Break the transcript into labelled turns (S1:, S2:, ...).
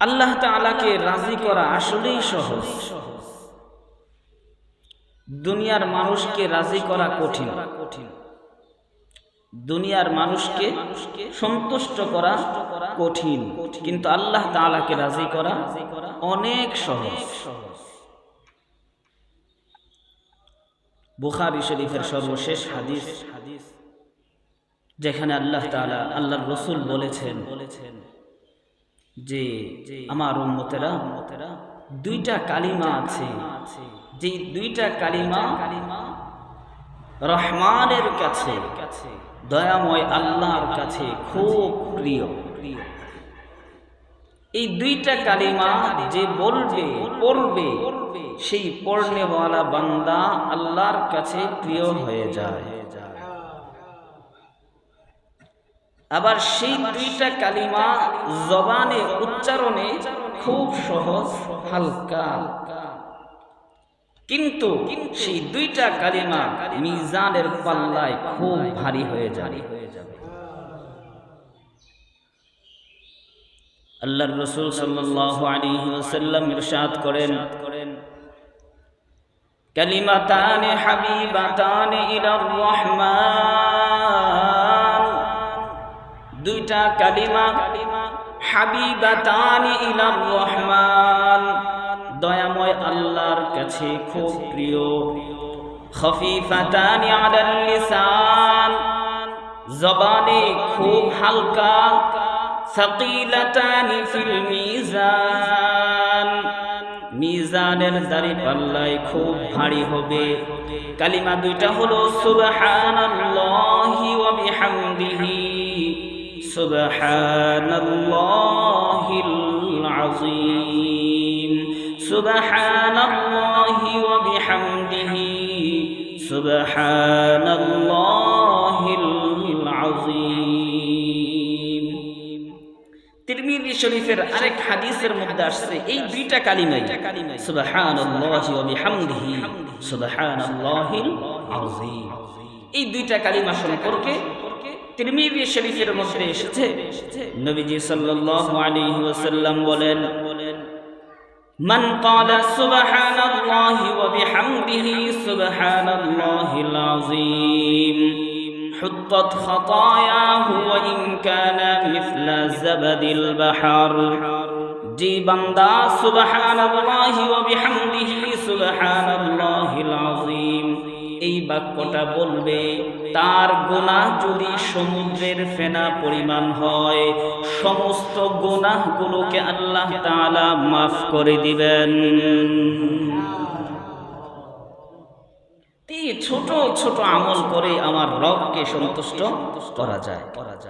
S1: আল্লাহ তাআলাকে রাজি করা আসলেই সহজ। দুনিয়ার মানুষকে রাজি করা কঠিন। কঠিন দুনিয়ার মানুষকে সন্তুষ্ট করা কঠিন। কিন্তু আল্লাহ তাআলাকে রাজি করা অনেক সহজ। বুখারী শরীফের সর্বশেষ হাদিস হাদিস যেখানে আল্লাহ তাআলা আল্লাহ রসুল বলেছেন বলেছেন যে আমার উম্মতেরা দুইটা কালিমা আছে। যে দুইটা কালিমা কালিমা রহমানের কাছে দয়াময় আল্লাহর কাছে খুব প্রিয়। এই দুইটা কালিমা যে বলবে পড়বে সেই পড়নেওয়ালা বান্দা আল্লাহর কাছে প্রিয় হয়ে যায়। আবার সেই দুইটা কালিমা জবানে উচ্চারণে খুব সহজ, হালকা। কিন্তু সেই দুইটা কালিমা মিজানের পাল্লায় খুব ভারী হয়ে যাবে। আল্লাহর রসুল সাল্লাল্লাহু আলাইহি ওয়াসাল্লাম ইরশাদ করেন, কালিমাতান হাবিবাতান ইলার রহমান। দুইটা কালিমা, হাবিবাতান ইলার রহমান। দয়াময় আল্লাহর কাছে খুব প্রিয়। খফিফাতান আলাল লিসান। জবানে খুব হালকা। সাকিলাতান ফিল মিজান। মিজানের দাড়ি পাল্লায় খুব ভারী হবে। কালিমা দুইটা হলো সুবহানাল্লাহি। সুবহানাল্লাহিল আযীম সুবহানাল্লাহি ওয়া বিহামদিহি। সুবহানাল্লাহিল আযীম তিরমিজি শরীফের আরেক হাদিসের মধ্যে আসছে, এই দুইটা কালিমাই, সুবহানাল্লাহি ওয়া বিহামদিহি সুবহানাল্লাহিল আযীম এই দুইটা কালিমা সম্পর্কে তিরমিজি শরীফের মধ্যে এসেছে নবীজি সাল্লাল্লাহু আলাইহি ওয়াসাল্লাম বলেন من قال سبحان الله وبحمده سبحان الله العظيم حطت خطاياه وإن كان مثل زبد البحر যে বান্দা সুবহানাল্লাহি ওয়া বিহামদিহি সুবহানাল্লাহিল আযীম এই বাক্যটা বলবে, তার গোনা যদি সমুদ্রের ফেনা পরিমাণ হয়, সমস্ত গোনাহগুলোকে আল্লাহ তালা মাফ করে দিবেন। ছোট ছোট আমল করে আমার রবকে সন্তুষ্ট করা যায় করা যায়।